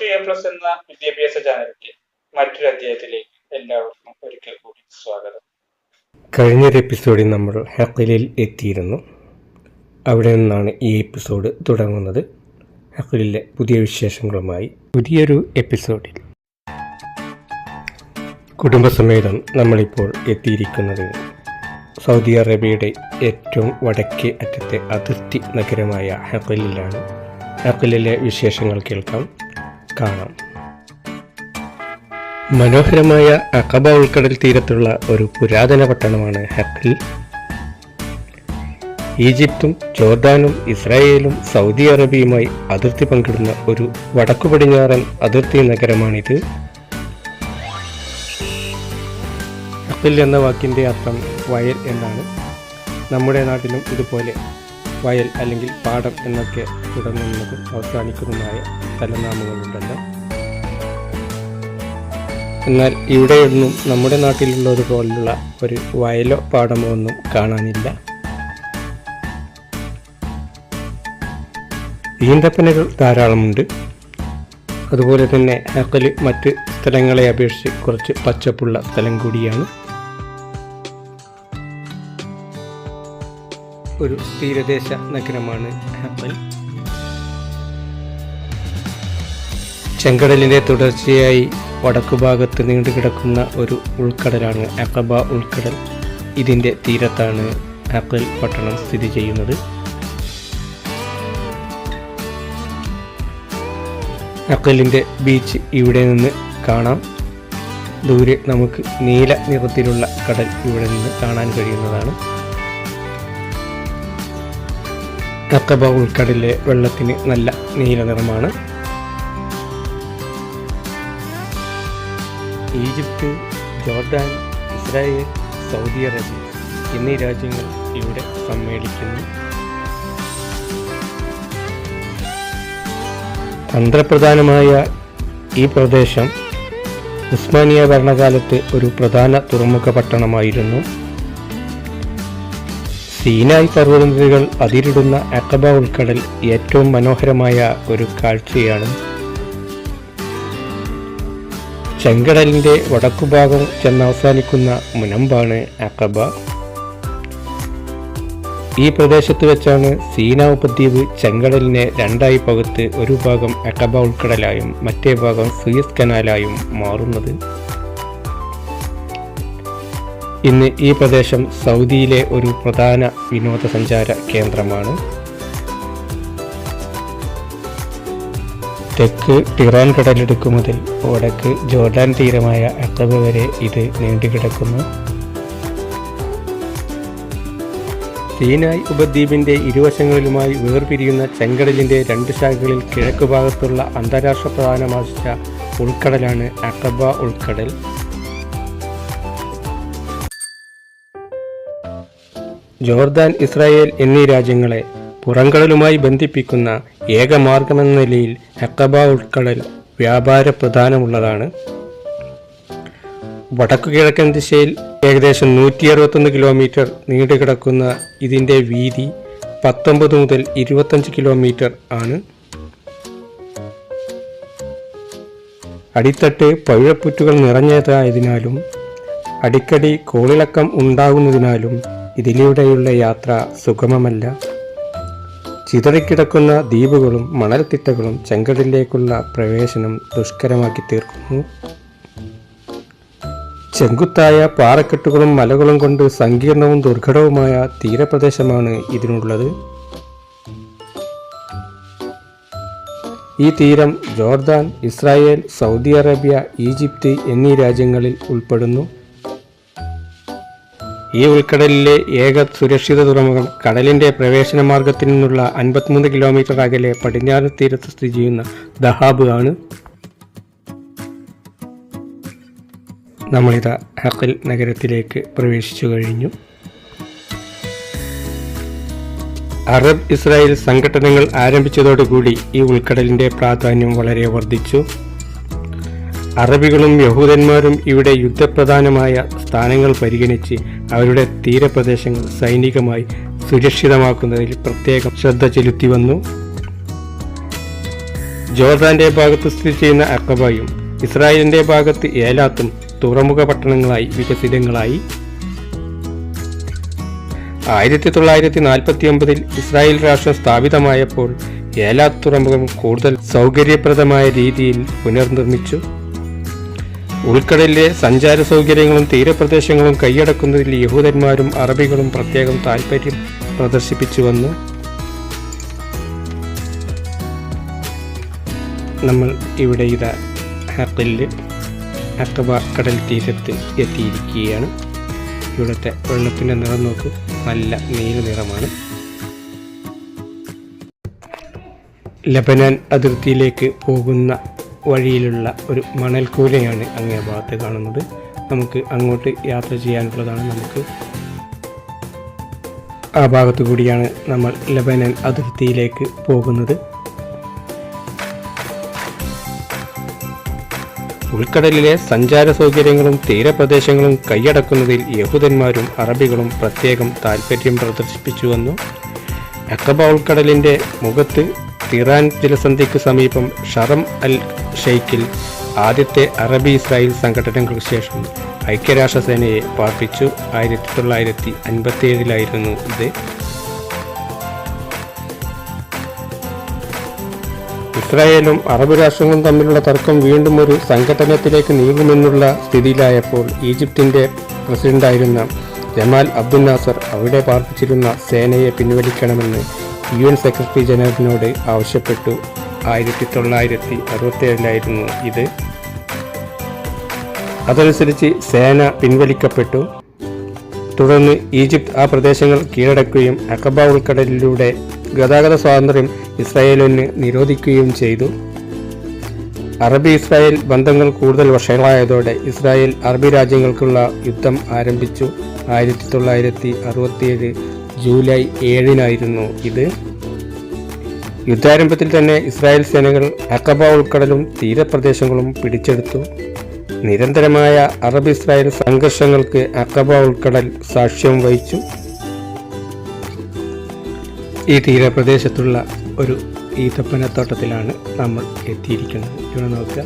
To A plus എന്ന വിദ്യാഭ്യാസ ചാനലിന്റെ മറ്റൊരു അധ്യായത്തിലേക്ക് എല്ലാവർക്കും ഒരിക്കൽ കൂടി സ്വാഗതം. കഴിഞ്ഞൊരു എപ്പിസോഡിൽ നമ്മൾ ഹക്കിലിൽ എത്തിയിരുന്നു. അവിടെ നിന്നാണ് ഈ എപ്പിസോഡ് തുടങ്ങുന്നത്. ഹക്കിലിലെ പുതിയ വിശേഷങ്ങളുമായി പുതിയൊരു എപ്പിസോഡിൽ കുടുംബസമേതം നമ്മളിപ്പോൾ എത്തിയിരിക്കുന്നത് സൗദി അറേബ്യയുടെ ഏറ്റവും വടക്കേ അറ്റത്തെ അതിർത്തി നഗരമായ ഹക്കലിലാണ് ഹക്കലിലെ വിശേഷങ്ങൾ കേൾക്കാം. കാണാം. മനോഹരമായ അക്കബ ഉൾക്കടൽ തീരത്തുള്ള ഒരു പുരാതന പട്ടണമാണ് ഹക്കിൽ. ഈജിപ്തും ജോർദാനും ഇസ്രായേലും സൗദി അറേബ്യയുമായി അതിർത്തി പങ്കിടുന്ന ഒരു വടക്കു പടിഞ്ഞാറൻ അതിർത്തി നഗരമാണിത്. ഹക്കിൽ എന്ന വാക്കിന്റെ അർത്ഥം വയൽ എന്നാണ്. നമ്മുടെ നാട്ടിലും ഇതുപോലെ വയൽ അല്ലെങ്കിൽ പാടം എന്നൊക്കെ തുടങ്ങുന്നതും അവസാനിക്കുന്നതുമായ സ്ഥലനാമങ്ങളുണ്ടല്ലോ എന്നാൽ ഇവിടെയൊന്നും നമ്മുടെ നാട്ടിലുള്ളതുപോലുള്ള ഒരു വയലോ പാടമോ ഒന്നും കാണാനില്ല. ഈന്തപ്പനകൾ ധാരാളമുണ്ട്. അതുപോലെ തന്നെ അക്കൽ മറ്റ് സ്ഥലങ്ങളെ അപേക്ഷിച്ച് കുറച്ച് പച്ചപ്പുള്ള സ്ഥലം കൂടിയാണ്. ഒരു തീരദേശ നഗരമാണ് ഹക്കൽ ചെങ്കടലിന്റെ തുടർച്ചയായി വടക്കുഭാഗത്ത് നീണ്ടുകിടക്കുന്ന ഒരു ഉൾക്കടലാണ് അക്കബ ഉൾക്കടൽ. ഇതിന്റെ തീരത്താണ് അക്കൽ പട്ടണം സ്ഥിതി ചെയ്യുന്നത്. അക്കലിന്റെ ബീച്ച് ഇവിടെ നിന്ന് കാണാം. ദൂരെ നമുക്ക് നീല നിറത്തിലുള്ള കടൽ ഇവിടെ നിന്ന് കാണാൻ കഴിയുന്നതാണ്. അക്കബ ഉൾക്കടലിലെ വെള്ളത്തിന് നല്ല നീല നിറമാണ്. Egypt Jordan Israel Saudi Arabia എന്നീ രാജ്യങ്ങൾ ഇവിടെ സമ്മേളിക്കുന്നു. തന്ത്രപ്രധാനമായ ഈ പ്രദേശം ഉസ്മാനിയ ഭരണകാലത്ത് ഒരു പ്രധാന തുറമുഖ പട്ടണമായിരുന്നു. സീനായ് പർവതനിരകൾ അതിരിടുന്ന അക്കബ ഉൾക്കടൽ ഏറ്റവും മനോഹരമായ ഒരു കാഴ്ചയാണ്. ചെങ്കടലിന്റെ വടക്കുഭാഗം ചെന്നവസാനിക്കുന്ന മുനമ്പാണ് അക്കബ. ഈ പ്രദേശത്ത് വെച്ചാണ് സീന ഉപദ്വീപ് ചെങ്കടലിനെ രണ്ടായി പകുത്ത് ഒരു ഭാഗം അക്കബ ഉൾക്കടലായും മറ്റേ ഭാഗം സുയസ് കനാലായും മാറുന്നത്. ഇന്ന് ഈ പ്രദേശം സൗദിയിലെ ഒരു പ്രധാന വിനോദസഞ്ചാര കേന്ദ്രമാണ്. തെക്ക് ടിറാൻ കടലിടുക്ക് മുതൽ വടക്ക് ജോർഡാൻ തീരമായ അക്കബ വരെ ഇത് നീണ്ടുകിടക്കുന്നു. സീനായ് ഉപദ്വീപിന്റെ ഇരുവശങ്ങളിലുമായി വേർപിരിയുന്ന ചെങ്കടലിന്റെ രണ്ട് ശാഖകളിൽ കിഴക്ക് ഭാഗത്തുള്ള അന്താരാഷ്ട്ര പ്രധാനമാർജിച്ച ഉൾക്കടലാണ് അക്കബ ഉൾക്കടൽ. ജോർദാൻ ഇസ്രായേൽ എന്നീ രാജ്യങ്ങളെ പുറംകടലുമായി ബന്ധിപ്പിക്കുന്ന ഏക മാർഗമെന്ന നിലയിൽ ഹക്കബ ഉൾക്കടൽ വ്യാപാര പ്രധാനമുള്ളതാണ് വടക്കു കിഴക്കൻ ദിശയിൽ ഏകദേശം നൂറ്റി അറുപത്തൊന്ന് കിലോമീറ്റർ നീണ്ടുകിടക്കുന്ന ഇതിന്റെ വീതി പത്തൊമ്പത് മുതൽ ഇരുപത്തഞ്ച് കിലോമീറ്റർ ആണ്. അടിത്തട്ട് പവിഴപ്പുറ്റുകൾ നിറഞ്ഞതായതിനാലും അടിക്കടി കോളിളക്കം ഉണ്ടാകുന്നതിനാലും ഇതിലൂടെയുള്ള യാത്ര സുഗമമല്ല. ചിതറിക്കിടക്കുന്ന ദ്വീപുകളും മണൽത്തിട്ടകളും ചെങ്കടലിലേക്കുള്ള പ്രവേശനം ദുഷ്കരമാക്കി തീർക്കുന്നു. ചെങ്കുത്തായ പാറക്കെട്ടുകളും മലകളും കൊണ്ട് സങ്കീർണവും ദുർഘടവുമായ തീരപ്രദേശമാണ് ഇതിനുള്ളത്. ഈ തീരം Jordan Israel Saudi Arabia Egypt എന്നീ രാജ്യങ്ങളിൽ ഉൾപ്പെടുന്നു. ഈ ഉൾക്കടലിലെ ഏക സുരക്ഷിത തുറമുഖം കടലിന്റെ പ്രവേശന മാർഗത്തിൽ നിന്നുള്ള അൻപത്തിമൂന്ന് കിലോമീറ്റർ അകലെ പടിഞ്ഞാറ് തീരത്ത് സ്ഥിതി ചെയ്യുന്ന ദഹാബ് ആണ്. നമ്മളിതാ ഹക്കിൽ നഗരത്തിലേക്ക് പ്രവേശിച്ചു കഴിഞ്ഞു. അറബ് ഇസ്രായേൽ സംഘടനകൾ ആരംഭിച്ചതോടുകൂടി ഈ ഉൾക്കടലിന്റെ പ്രാധാന്യം വളരെ വർദ്ധിച്ചു. അറബികളും യഹൂദന്മാരും ഇവിടെ യുദ്ധപ്രധാനമായ സ്ഥാനങ്ങൾ പരിഗണിച്ച് അവരുടെ തീരപ്രദേശങ്ങൾ സൈനികമായി സുരക്ഷിതമാക്കുന്നതിൽ പ്രത്യേകം ശ്രദ്ധ ചെലുത്തി വന്നു. ജോർദാന്റെ ഭാഗത്ത് സ്ഥിതി ചെയ്യുന്ന അക്കബയും ഇസ്രായേലിന്റെ ഭാഗത്ത് ഏലാത്തും തുറമുഖ പട്ടണങ്ങളായി വികസിതങ്ങളായി. ആയിരത്തി തൊള്ളായിരത്തി നാൽപ്പത്തി ഒമ്പതിൽ ഇസ്രായേൽ രാഷ്ട്രം സ്ഥാപിതമായപ്പോൾ ഏലാത്ത് തുറമുഖം കൂടുതൽ സൗകര്യപ്രദമായ രീതിയിൽ പുനർനിർമ്മിച്ചു. ഉൾക്കടലിലെ സഞ്ചാര സൗകര്യങ്ങളും തീരപ്രദേശങ്ങളും കൈയടക്കുന്നതിൽ യഹൂദന്മാരും അറബികളും പ്രത്യേകം താൽപ്പര്യം പ്രദർശിപ്പിച്ചു വന്നു നമ്മൾ ഇവിടെ ഇതാ ഹക്കലിൽ അക്കബ കടൽ തീരത്ത് എത്തിയിരിക്കുകയാണ്. ഇവിടുത്തെ വെള്ളത്തിന്റെ നിറം നോക്കൂ. നല്ല നീല നിറമാണ്. ലബനാൻ അതിർത്തിയിലേക്ക് പോകുന്ന വഴിയിലുള്ള ഒരു മണൽക്കൂരയാണ് അങ്ങേ ഭാഗത്ത് കാണുന്നത്. നമുക്ക് അങ്ങോട്ട് യാത്ര ചെയ്യാനുള്ളതാണ് നമുക്ക്. ആ ഭാഗത്തു കൂടിയാണ് നമ്മൾ ലബനൻ അതിർത്തിയിലേക്ക് പോകുന്നത്. ഉൾക്കടലിലെ സഞ്ചാര സൗകര്യങ്ങളും തീരപ്രദേശങ്ങളും കൈയടക്കുന്നതിൽ യഹൂദന്മാരും അറബികളും പ്രത്യേകം താൽപ്പര്യം പ്രദർശിപ്പിച്ചു വന്നു അക്കബ ഉൾക്കടലിന്റെ മുഖത്ത് തിറാൻ ജലസന്ധിക്ക് സമീപം ഷറം അൽ ഷെയ്ഖിൽ ആദ്യത്തെ അറബി ഇസ്രായേൽ സംഘടനകൾക്ക് ശേഷം ഐക്യരാഷ്ട്രസേനയെ പാർപ്പിച്ചു. ആയിരത്തി തൊള്ളായിരത്തി അൻപത്തി ഏഴിലായിരുന്നു ഇത്. ഇസ്രായേലും അറബ് രാഷ്ട്രങ്ങളും തമ്മിലുള്ള തർക്കം വീണ്ടും ഒരു സംഘടനത്തിലേക്ക് നീങ്ങുമെന്നുള്ള സ്ഥിതിയിലായപ്പോൾ ഈജിപ്തിന്റെ പ്രസിഡന്റായിരുന്ന ജമാൽ അബ്ദുൽ നാസർ അവിടെ പാർപ്പിച്ചിരുന്ന സേനയെ പിൻവലിക്കണമെന്ന് യു എൻ സെക്രട്ടറി ജനറലിനോട് ആവശ്യപ്പെട്ടു. ആയിരത്തി തൊള്ളായിരത്തി അറുപത്തേഴിലായിരുന്നു ഇത്. അതനുസരിച്ച് സേന പിൻവലിക്കപ്പെട്ടു. തുടർന്ന് ഈജിപ്ത് ആ പ്രദേശങ്ങൾ കീഴടക്കുകയും അക്കബ ഉൾക്കടലിലൂടെ ഗതാഗത സ്വാതന്ത്ര്യം ഇസ്രായേലിന് നിരോധിക്കുകയും ചെയ്തു. അറബി ഇസ്രായേൽ ബന്ധങ്ങൾ കൂടുതൽ വഷളായതോടെ ഇസ്രായേൽ അറബി രാജ്യങ്ങൾക്കുള്ള യുദ്ധം ആരംഭിച്ചു. ആയിരത്തി തൊള്ളായിരത്തി അറുപത്തിയേഴ് ജൂലൈ ഏഴിനായിരുന്നു ഇത്. യുദ്ധാരംഭത്തിൽ തന്നെ ഇസ്രായേൽ സേനകൾ അക്കബ ഉൾക്കടലും തീരപ്രദേശങ്ങളും പിടിച്ചെടുത്തു. നിരന്തരമായ അറബ് ഇസ്രായേൽ സംഘർഷങ്ങൾക്ക് അക്കബ ഉൾക്കടൽ സാക്ഷ്യം വഹിച്ചു. ഈ തീരപ്രദേശത്തുള്ള ഒരു ഈന്തപ്പനത്തോട്ടത്തിലാണ് നമ്മൾ എത്തിയിരിക്കുന്നത്. ഇവിടെ നോക്കുക.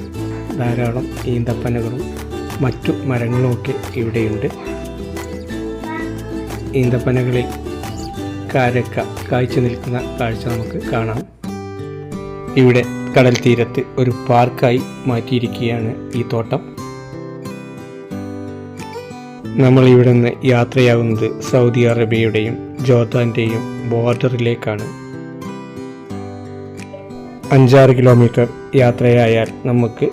ധാരാളം ഈന്തപ്പനകളും മറ്റു മരങ്ങളുമൊക്കെ ഇവിടെയുണ്ട്. ഈന്തപ്പനകളിൽ കാരക്ക കാഴ്ച നിൽക്കുന്ന കാഴ്ച നമുക്ക് കാണാം. ഇവിടെ കടൽ തീരത്ത് ഒരു പാർക്കായി മാറ്റിയിരിക്കുകയാണ് ഈ തോട്ടം. നമ്മൾ ഇവിടെ നിന്ന് യാത്രയാകുന്നത് സൗദി അറേബ്യയുടെയും ജോർദാന്റെയും ബോർഡറിലേക്കാണ്. അഞ്ചാറ് കിലോമീറ്റർ യാത്രയായാൽ നമുക്ക്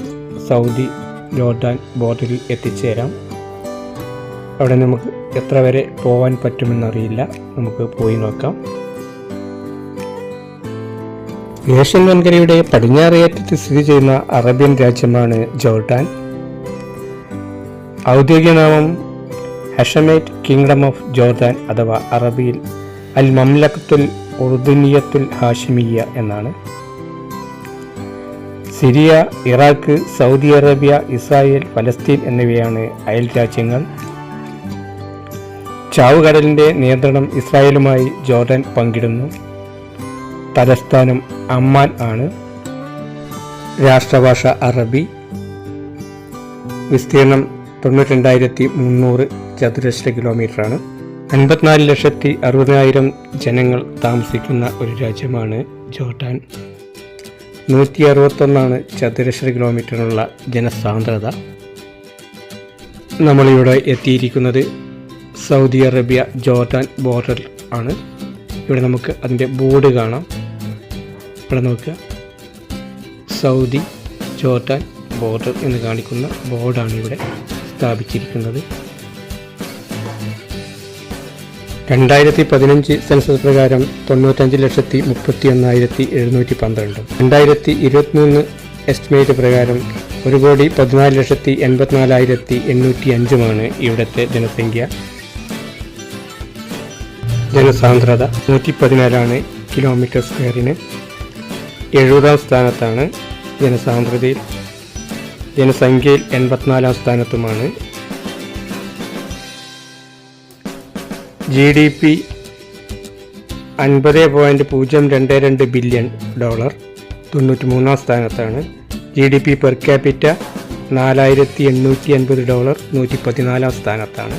സൗദി ജോർദാൻ ബോർഡറിൽ എത്തിച്ചേരാം. അവിടെ നമുക്ക് എത്ര വരെ പോകാൻ പറ്റുമെന്നറിയില്ല. നമുക്ക് പോയി നോക്കാം. ഏഷ്യൻ വൻകരയുടെ പടിഞ്ഞാറേറ്റത്ത് സ്ഥിതി ചെയ്യുന്ന അറേബ്യൻ രാജ്യമാണ് ജോർഡാൻ. ഔദ്യോഗിക നാമം ഹഷമേറ്റ് കിങ്ഡം ഓഫ് ജോർദാൻ അഥവാ അറബിയിൽ അൽ മംലക്കത്തുൽ ഉർദുനിയത്തുൽ ഹാഷിമിയ എന്നാണ്. Syria Iraq Saudi Arabia Israel ഫലസ്തീൻ എന്നിവയാണ് അയൽ രാജ്യങ്ങൾ. ചാവുകടലിന്റെ നിയന്ത്രണം ഇസ്രായേലുമായി ജോർഡൻ പങ്കിടുന്നു. തലസ്ഥാനം അമ്മാൻ ആണ്. രാഷ്ട്രഭാഷ അറബി. വിസ്തീർണം തൊണ്ണൂറ്റി രണ്ടായിരത്തി മുന്നൂറ് ചതുരശ്ര കിലോമീറ്ററാണ്. അൻപത്തിനാല് ലക്ഷത്തി അറുപതിനായിരം ജനങ്ങൾ താമസിക്കുന്ന ഒരു രാജ്യമാണ് ജോർഡാൻ നൂറ്റി അറുപത്തൊന്നാണ് ചതുരശ്ര കിലോമീറ്ററിനുള്ള ജനസാന്ദ്രത. നമ്മളിവിടെ എത്തിയിരിക്കുന്നത് സൗദി അറേബ്യ ജോർഡാൻ ബോർഡർ ആണ്. ഇവിടെ നമുക്ക് അതിന്റെ ബോർഡ് കാണാം. ഇവിടെ നോക്കുക സൗദി ജോർഡാൻ ബോർഡർ എന്ന് കാണിക്കുന്ന ബോർഡാണ് ഇവിടെ സ്ഥാപിച്ചിരിക്കുന്നത്. രണ്ടായിരത്തി പതിനഞ്ച് സെൻസസ് പ്രകാരം തൊണ്ണൂറ്റഞ്ച് ലക്ഷത്തി മുപ്പത്തി ഒന്നായിരത്തി എഴുന്നൂറ്റി പന്ത്രണ്ട്. രണ്ടായിരത്തി ഇരുപത്തിമൂന്ന് എസ്റ്റിമേറ്റ് പ്രകാരം ഒരു കോടി പതിനാല് ലക്ഷത്തി എൺപത്തിനാലായിരത്തി എണ്ണൂറ്റി അഞ്ചുമാണ് ഇവിടുത്തെ ജനസംഖ്യ. ജനസാന്ദ്രത നൂറ്റി പതിനാലാണ് കിലോമീറ്റർ സ്ക്വയറിന് എഴുപതാം സ്ഥാനത്താണ് ജനസാന്ദ്രതയിൽ. ജനസംഖ്യയിൽ എൺപത്തിനാലാം സ്ഥാനത്തുമാണ്. ജി ഡി പി അൻപത് പോയിന്റ് പൂജ്യം രണ്ട് രണ്ട് ബില്യൺ ഡോളർ തൊണ്ണൂറ്റി മൂന്നാം സ്ഥാനത്താണ്. G D P per capita നാലായിരത്തി എണ്ണൂറ്റി അൻപത് ഡോളർ നൂറ്റി പതിനാലാം സ്ഥാനത്താണ്.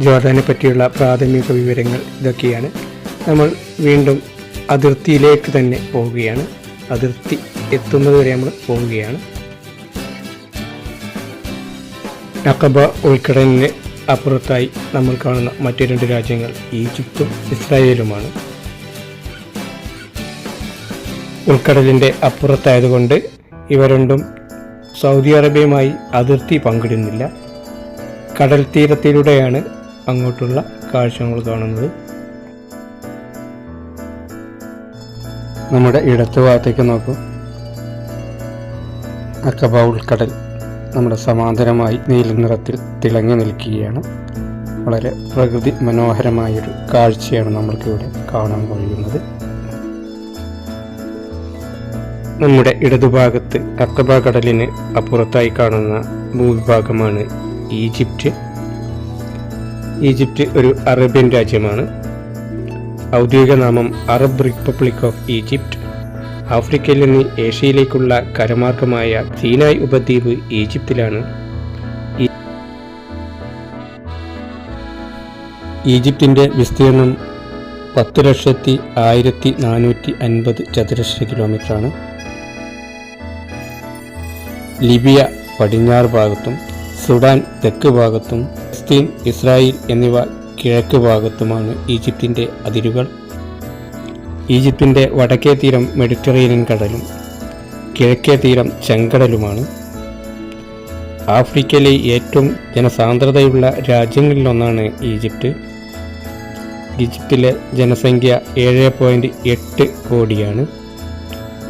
ജോർദാനെ പറ്റിയുള്ള പ്രാഥമിക വിവരങ്ങൾ ഇതൊക്കെയാണ്. നമ്മൾ വീണ്ടും അതിർത്തിയിലേക്ക് തന്നെ പോവുകയാണ്. അതിർത്തി എത്തുന്നത് വരെ നമ്മൾ പോവുകയാണ്. അക്കബ ഉൾക്കടലിന് അപ്പുറത്തായി നമ്മൾ കാണുന്ന മറ്റു രണ്ട് രാജ്യങ്ങൾ ഈജിപ്തും ഇസ്രായേലുമാണ്. ഉൾക്കടലിന്റെ അപ്പുറത്തായതുകൊണ്ട് ഇവ രണ്ടും സൗദി അറേബ്യയുമായി അതിർത്തി പങ്കിടുന്നില്ല. കടൽ തീരത്തിലൂടെയാണ് അങ്ങോട്ടുള്ള കാഴ്ചകൾ കാണുന്നത്. നമ്മുടെ ഇടത്ത് ഭാഗത്തേക്ക് നോക്കും. അക്കബ ഉൾക്കടൽ നമ്മുടെ സമാന്തരമായി നീല നിറത്തിൽ തിളങ്ങി നിൽക്കുകയാണ്. വളരെ പ്രകൃതി മനോഹരമായൊരു കാഴ്ചയാണ് നമ്മൾക്കിവിടെ കാണാൻ കഴിയുന്നത്. നമ്മുടെ ഇടതുഭാഗത്ത് അക്കബ കടലിന് അപ്പുറത്തായി കാണുന്ന ഭൂവിഭാഗമാണ് ഈജിപ്റ്റ്. ഈജിപ്റ്റ് ഒരു അറേബ്യൻ രാജ്യമാണ്. ഔദ്യോഗിക നാമം അറബ് റിപ്പബ്ലിക് ഓഫ് ഈജിപ്റ്റ് ആഫ്രിക്കയിൽ നിന്ന് ഏഷ്യയിലേക്കുള്ള കരമാർഗമായ സീനായ് ഉപദ്വീപ് ഈജിപ്തിലാണ്. ഈജിപ്തിന്റെ വിസ്തീർണം പത്ത് ലക്ഷത്തി ആയിരത്തി നാനൂറ്റി അൻപത് ചതുരശ്ര കിലോമീറ്ററാണ്. ലിബിയ പടിഞ്ഞാറ് ഭാഗത്തും സുഡാൻ തെക്ക് ഭാഗത്തും ഫലസ്തീൻ ഇസ്രായേൽ എന്നിവ കിഴക്ക് ഭാഗത്തുമാണ് ഈജിപ്തിന്റെ അതിരുകൾ. ഈജിപ്തിന്റെ വടക്കേ തീരം മെഡിറ്ററേനിയൻ കടലും കിഴക്കേ തീരം ചെങ്കടലുമാണ്. ആഫ്രിക്കയിലെ ഏറ്റവും ജനസാന്ദ്രതയുള്ള രാജ്യങ്ങളിലൊന്നാണ് ഈജിപ്ത്. ഈജിപ്തിലെ ജനസംഖ്യ ഏഴ് പോയിന്റ് എട്ട് കോടിയാണ്.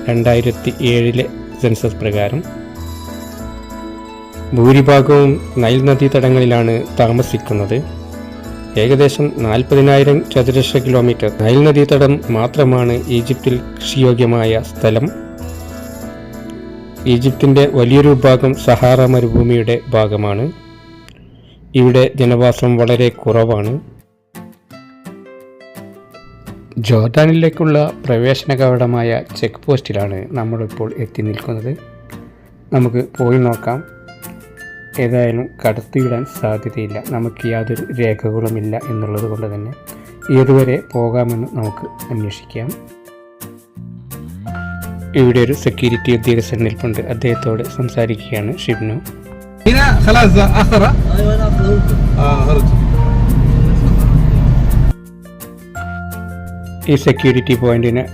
രണ്ടായിരത്തി ഏഴിലെ സെൻസസ് പ്രകാരം ഭൂരിഭാഗവും നൈൽ നദീതടങ്ങളിലാണ് താമസിക്കുന്നത്. ഏകദേശം നാൽപ്പതിനായിരം ചതുരശ്ര കിലോമീറ്റർ നൈൽ നദീതടം മാത്രമാണ് ഈജിപ്തിൽ കൃഷിയോഗ്യമായ സ്ഥലം. ഈജിപ്തിന്റെ വലിയൊരു ഭാഗം സഹാറ മരുഭൂമിയുടെ ഭാഗമാണ്. ഇവിടെ ജനവാസം വളരെ കുറവാണ്. ജോർദാനിലേക്കുള്ള പ്രവേശന കവടമായ ചെക്ക് പോസ്റ്റിലാണ് നമ്മളിപ്പോൾ എത്തി നിൽക്കുന്നത്. നമുക്ക് പോയി നോക്കാം. ഏതായാലും കടത്തിവിടാൻ സാധ്യതയില്ല. നമുക്ക് യാതൊരു രേഖകളുമില്ല എന്നുള്ളത് കൊണ്ട് തന്നെ ഏതുവരെ പോകാമെന്ന് നമുക്ക് അന്വേഷിക്കാം. ഇവിടെ ഒരു സെക്യൂരിറ്റി ഉദ്യോഗസ്ഥൻ നിൽപ്പുണ്ട്. അദ്ദേഹത്തോട് സംസാരിക്കുകയാണ് ഷിബ്നു. ഈ സെക്യൂരിറ്റി പോയിന്റിന്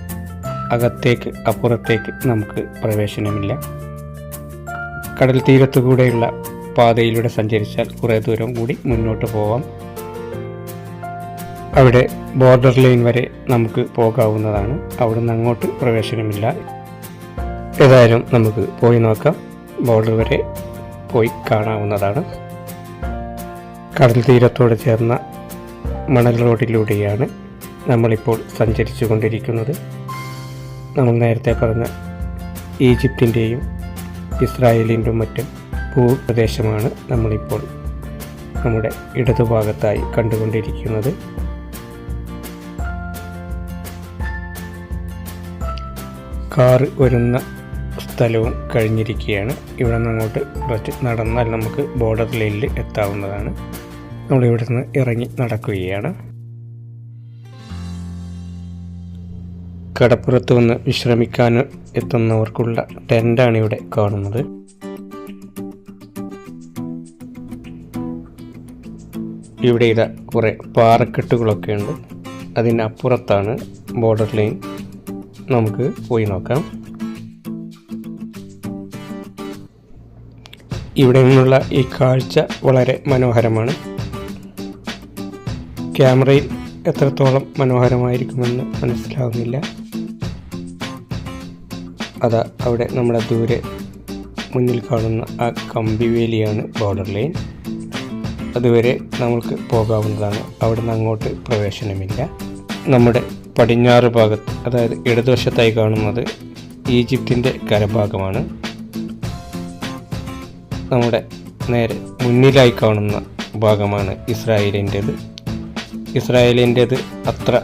അകത്തേക്ക് അപ്പുറത്തേക്ക് നമുക്ക് പ്രവേശനമില്ല. കടൽ തീരത്തുകൂടെയുള്ള പാതയിലൂടെ സഞ്ചരിച്ചാൽ കുറേ ദൂരം കൂടി മുന്നോട്ട് പോവാം. അവിടെ ബോർഡർ ലൈൻ വരെ നമുക്ക് പോകാവുന്നതാണ്. അവിടുന്ന് അങ്ങോട്ട് പ്രവേശനമില്ല. ഏതായാലും നമുക്ക് പോയി നോക്കാം. ബോർഡർ വരെ പോയി കാണാവുന്നതാണ്. കടൽ തീരത്തോട് ചേർന്ന മണൽ റോഡിലൂടെയാണ് നമ്മളിപ്പോൾ സഞ്ചരിച്ചു കൊണ്ടിരിക്കുന്നത് നമ്മൾ നേരത്തെ പറഞ്ഞ ഈജിപ്തിന്റെയും ഇസ്രായേലിന്റെയും മറ്റും ഭൂപ്രദേശമാണ് നമ്മളിപ്പോൾ നമ്മുടെ ഇടതുഭാഗത്തായി കണ്ടുകൊണ്ടിരിക്കുന്നത്. കാറ് വരുന്ന സ്ഥലവും കഴിഞ്ഞിരിക്കുകയാണ്. ഇവിടെ നിന്ന് അങ്ങോട്ട് കുറച്ച് നടന്നാൽ നമുക്ക് ബോർഡർ ലൈനിൽ എത്താവുന്നതാണ്. നമ്മളിവിടെ നിന്ന് ഇറങ്ങി നടക്കുകയാണ്. കടപ്പുറത്ത് വന്ന് വിശ്രമിക്കാൻ എത്തുന്നവർക്കുള്ള ടെന്റാണ് ഇവിടെ കാണുന്നത്. ഇവിടെ ഇതാ കുറേ പാറക്കെട്ടുകളൊക്കെ ഉണ്ട് അതിനപ്പുറത്താണ് ബോർഡർ ലൈൻ നമുക്ക് പോയി നോക്കാം. ഇവിടെ നിന്നുള്ള ഈ കാഴ്ച വളരെ മനോഹരമാണ്. ക്യാമറയിൽ എത്രത്തോളം മനോഹരമായിരിക്കുമെന്ന് മനസ്സിലാവുന്നില്ല. അതാ അവിടെ നമ്മുടെ ദൂരെ മുന്നിൽ കാണുന്ന ആ കമ്പിവേലിയാണ് ബോർഡർ ലൈൻ അതുവരെ നമ്മൾക്ക് പോകാവുന്നതാണ്. അവിടെ നിന്ന് അങ്ങോട്ട് പ്രവേശനമില്ല. നമ്മുടെ പടിഞ്ഞാറ് ഭാഗത്ത് അതായത് ഇടതുവശത്തായി കാണുന്നത് ഈജിപ്തിന്റെ കരഭാഗമാണ്. നമ്മുടെ നേരെ മുന്നിലായി കാണുന്ന ഭാഗമാണ് ഇസ്രായേലിന്റേത്. ഇസ്രായേലിന്റേത് അത്ര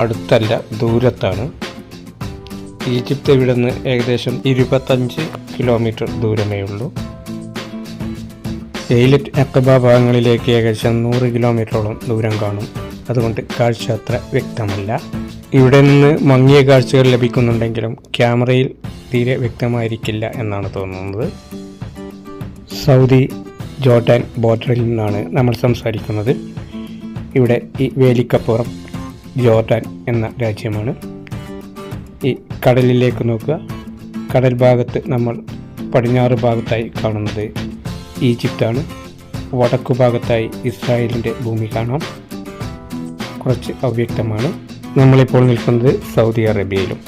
അടുത്തല്ല ദൂരത്താണ്. ഈജിപ്ത് ഇവിടെ നിന്ന് ഏകദേശം ഇരുപത്തഞ്ച് കിലോമീറ്റർ ദൂരമേ ഉള്ളൂ എയിലറ്റ് അക്കബ ഭാഗങ്ങളിലേക്ക് ഏകദേശം നൂറ് കിലോമീറ്ററോളം ദൂരം കാണും. അതുകൊണ്ട് കാഴ്ച അത്ര വ്യക്തമല്ല. ഇവിടെ നിന്ന് മങ്ങിയ കാഴ്ചകൾ ലഭിക്കുന്നുണ്ടെങ്കിലും ക്യാമറയിൽ തീരെ വ്യക്തമായിരിക്കില്ല എന്നാണ് തോന്നുന്നത്. സൗദി ജോർഡാൻ ബോർഡറിൽ നിന്നാണ് നമ്മൾ സംസാരിക്കുന്നത്. ഇവിടെ ഈ വേലിക്കപ്പുറം ജോർഡാൻ എന്ന രാജ്യമാണ്. ഈ കടലിലേക്ക് നോക്കുക. കടൽ ഭാഗത്ത് നമ്മൾ പടിഞ്ഞാറ് ഭാഗത്തായി കാണുന്നത് ഈജിപ്താണ്. വടക്കു ഭാഗത്തായി ഇസ്രായേലിന്റെ ഭൂമി കാണാം. കുറച്ച് അവ്യക്തമാണ്. നമ്മളിപ്പോൾ നിൽക്കുന്നത് സൗദി അറേബ്യയിലും.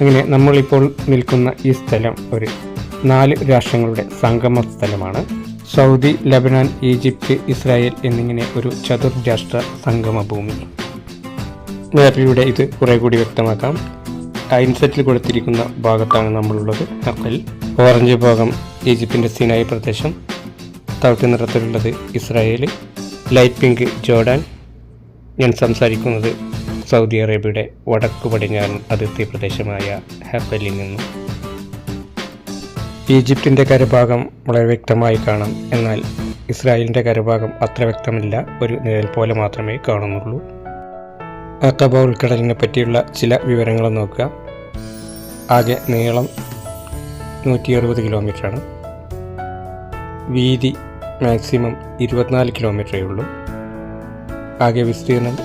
അങ്ങനെ നമ്മളിപ്പോൾ നിൽക്കുന്ന ഈ സ്ഥലം ഒരു നാല് രാഷ്ട്രങ്ങളുടെ സംഗമ സ്ഥലമാണ്. സൗദി ലബനാൻ ഈജിപ്ത് ഇസ്രായേൽ എന്നിങ്ങനെ ഒരു ചതുർരാഷ്ട്ര സംഗമ ഭൂമി. മാപ്പിലൂടെ ഇത് കുറേ കൂടി വ്യക്തമാക്കാം. ഇൻസെറ്റിൽ കൊടുത്തിരിക്കുന്ന ഭാഗത്താണ് നമ്മളുള്ളത്. അക്കൽ ഓറഞ്ച് ഭാഗം ഈജിപ്തിന്റെ സിനായി പ്രദേശം തവിട്ട് നിറത്തിലുള്ളത് ഇസ്രായേൽ ലൈറ്റ് പിങ്ക് ജോർഡാൻ. ഞാൻ സംസാരിക്കുന്നത് സൗദി അറേബ്യയുടെ വടക്കു പടിഞ്ഞാറൻ അതിർത്തി പ്രദേശമായ ഹെബലിൽ നിന്നും. ഈജിപ്തിന്റെ കരഭാഗം വളരെ വ്യക്തമായി കാണാം. എന്നാൽ ഇസ്രായേലിന്റെ കരഭാഗം അത്ര വ്യക്തമില്ല. ഒരു നിഴൽ പോലെ മാത്രമേ കാണുന്നുള്ളൂ. അക്കബ ഉൾക്കടലിനെ പറ്റിയുള്ള ചില വിവരങ്ങൾ നോക്കുക. ആകെ നീളം നൂറ്റി അറുപത് കിലോമീറ്ററാണ്. വീതി മാക്സിമം ഇരുപത്തിനാല് കിലോമീറ്ററേ ഉള്ളൂ. ആകെ വിസ്തീർണം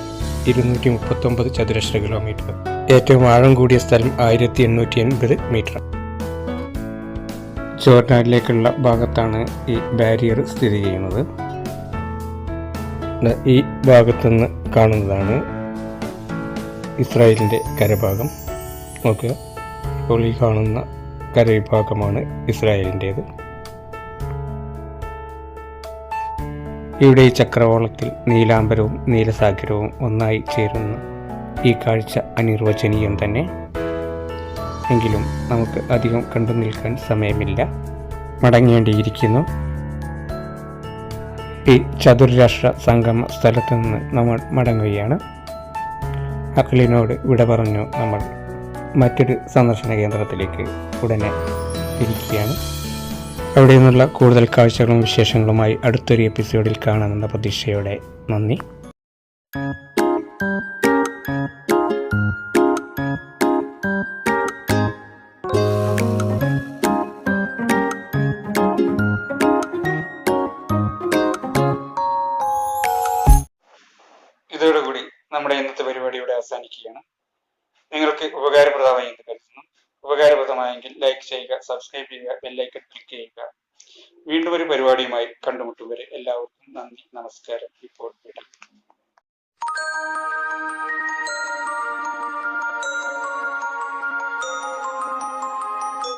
ഇരുന്നൂറ്റി മുപ്പത്തൊമ്പത് ചതുരശ്ര കിലോമീറ്റർ. ഏറ്റവും ആഴം കൂടിയ സ്ഥലം ആയിരത്തി എണ്ണൂറ്റി എൺപത് മീറ്റർ. ജോർഡാനിലേക്കുള്ള ഭാഗത്താണ് ഈ ബാരിയർ സ്ഥിതി ചെയ്യുന്നത്. ഈ ഭാഗത്തുനിന്ന് കാണുന്നതാണ് ഇസ്രായേലിന്റെ കരഭാഗം. നോക്കുക. ഇപ്പോൾ ഈ കാണുന്ന കരവിഭാഗമാണ് ഇസ്രായേലിന്റേത്. ഇവിടെ ഈ ചക്രവാളത്തിൽ നീലാംബരവും നീലസാഗരവും ഒന്നായി ചേരുന്ന ഈ കാഴ്ച അനിർവചനീയം തന്നെ. എങ്കിലും നമുക്ക് അധികം കണ്ടു നിൽക്കാൻ സമയമില്ല. മടങ്ങേണ്ടിയിരിക്കുന്നു. ഈ ചതുർരാഷ്ട്ര സംഗമ സ്ഥലത്തു നിന്ന് നമ്മൾ മടങ്ങുകയാണ്. അഖിലിനോട് വിട പറഞ്ഞു നമ്മൾ. മറ്റൊരു സന്ദർശന കേന്ദ്രത്തിലേക്ക് ഉടനെ തിരിക്കുകയാണ് അവിടെ നിന്നുള്ള കൂടുതൽ കാഴ്ചകളും വിശേഷങ്ങളുമായി അടുത്തൊരു എപ്പിസോഡിൽ കാണാമെന്ന പ്രതീക്ഷയോടെ നന്ദി. ഇതോടുകൂടി നമ്മുടെ ഇന്നത്തെ പരിപാടി അവസാനിക്കുകയാണ്. നിങ്ങൾക്ക് കരുതുന്നു ലൈക്ക് ചെയ്യുക സബ്സ്ക്രൈബ് ചെയ്യുക ബെല്ലൈക്കൺ ക്ലിക്ക് ചെയ്യുക. വീണ്ടും ഒരു പരിപാടിയുമായി കണ്ടുമുട്ടും വരെ എല്ലാവർക്കും നന്ദി നമസ്കാരം.